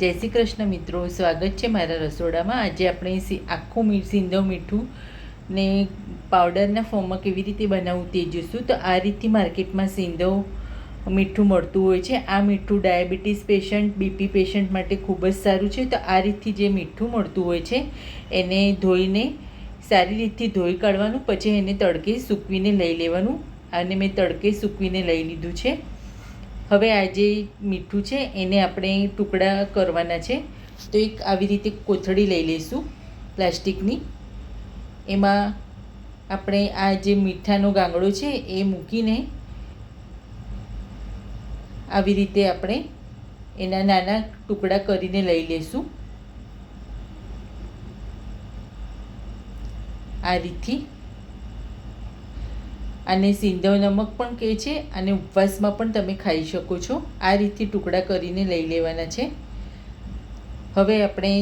જય શ્રી કૃષ્ણ મિત્રો, સ્વાગત છે મારા રસોડામાં. આજે આપણે આખું મીઠ સિંધો મીઠું ને પાવડરના ફોર્મમાં કેવી રીતે બનાવવું તે જોઈશું. તો આ રીતથી માર્કેટમાં સિંધો મીઠું મળતું હોય છે. આ મીઠું ડાયાબિટીસ પેશન્ટ બીપી પેશન્ટ માટે ખૂબ જ સારું છે. તો આ રીતથી જે મીઠું મળતું હોય છે, એને ધોઈને સારી રીતથી ધોઈ કાઢવાનું, પછી એને તડકે સૂકવીને લઈ લેવાનું. અને મેં તડકે સૂકવીને લઈ લીધું છે. હવે આ જે મીઠું છે, એને આપણે ટુકડા કરવાના છે. તો એક આવી રીતે કોથળી લઈ લઈશું પ્લાસ્ટિકની. એમાં આપણે આ જે મીઠાનો ગાંગડો છે, એ મૂકીને આવી રીતે આપણે એના નાના ટુકડા કરીને લઈ લઈશું. આ રીતથી આને સિંધવ નમક પણ કહે છે અને ઉપવાસમાં પણ તમે ખાઈ શકો છો. આ રીતે ટુકડા કરીને લઈ લેવાના છે. હવે આપણે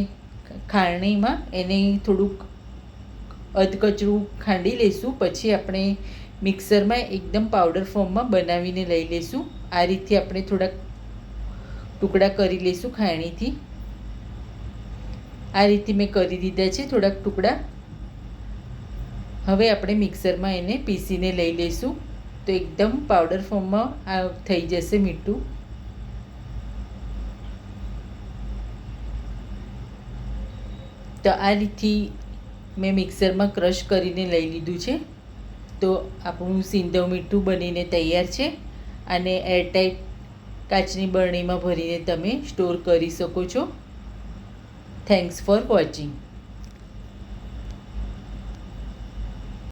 ખારણીમાં એને થોડુંક અધકચરું ખાંડી લઈશું પછી આપણે મિક્સરમાં એકદમ પાવડર ફોર્મમાં બનાવીને લઈ લઈશું આ રીતે આપણે થોડાક ટુકડા કરી લઈશું ખાણીથી. આ રીતે મેં કરી દીધા છે થોડાક ટુકડા. હવે આપણે મિક્સરમાં એને પીસીને લઈ લઈશું. તો એકદમ પાવડર ફોર્મમાં આ થઈ જશે મીઠું. તો આ રીતથી મેં મિક્સરમાં ક્રશ કરીને લઈ લીધું છે. તો આપણું સિંધવ મીઠું બનીને તૈયાર છે. અને એરટાઈટ કાચની બરણીમાં ભરીને તમે સ્ટોર કરી શકો છો. Thanks for watching